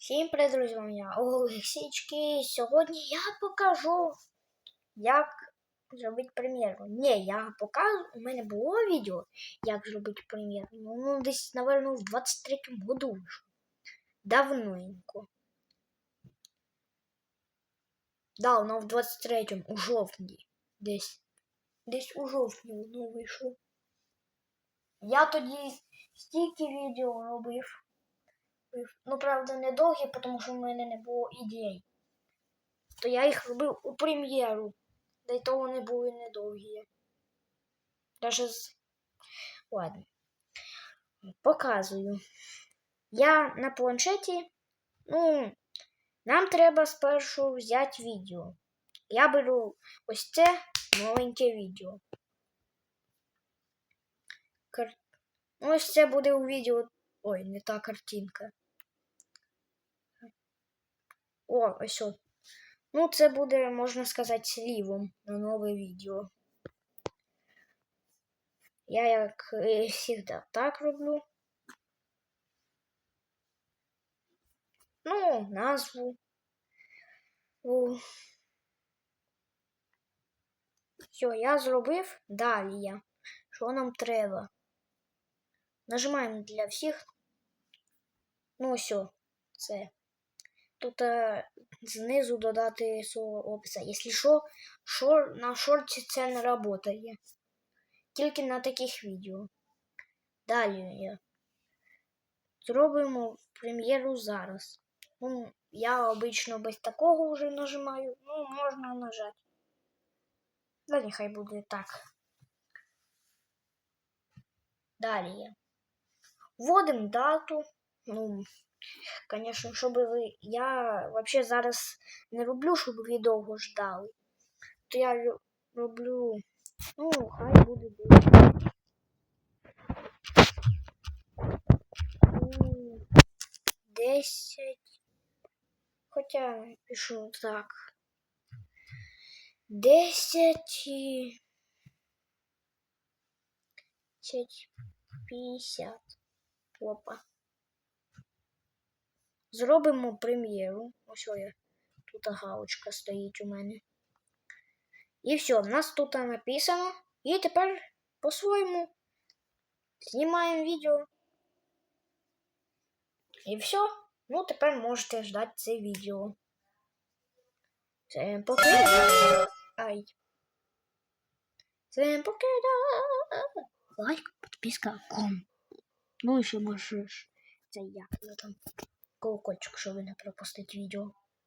Всім привіт, друзі, я Олексійчки. Сьогодні я покажу, як зробити прем'єру. Ні, я покажу, у мене було відео, як зробити прем'єру. Ну, ну, десь, напевно, в 23-му году вийшло. Давненько. Да, воно в 23-му, у жовтні. Десь. Десь у жовтні воно вийшло. Я тоді стільки відео робив. Ну, правда, не довгі, тому що в мене не було ідей. То я їх робив у прем'єру. Та й то вони були недовгі. Даже з. Ладно. Показую. Я на планшеті. Ну, нам треба спершу взяти відео. Я беру ось це маленьке відео. Кар... Ось це буде у відео. Ой, не та картинка. О, ось. о. Ну, це буде, можна сказати, слівом на нове відео. Я, як завжди, так роблю. Ну, назву. Все, я зробив далі. Що нам треба? Нажимаємо для всіх. Ну, все, це. Тут е, знизу додати слово описа. Якщо що, шор, на шорті це не працює. Тільки на таких відео. Далі я. зробимо прем'єру зараз. Ну, я обично без такого вже нажимаю. Ну, можна нажати. Да, нехай буде так. Далі. Вводимо дату. Ну, Конечно, щоб ви. Я вообще зараз не роблю, щоб ви довго ждали. То я лю- роблю. Ну, хай буде. Ну, Десять. Хоча пишу так. Десять і. П'ятдесят. Опа. Зробимо прем'єру. Ось я. Тут галочка стоїть у мене. І все, в нас тут написано. І тепер по-своєму знімаємо відео. І все. Ну, тепер можете ждати це відео. Всем покида. Ай. Всем покида. Лайк, підписка, ком. Ну і ще можеш. Це як я там колокольчик, щоб не пропустити відео.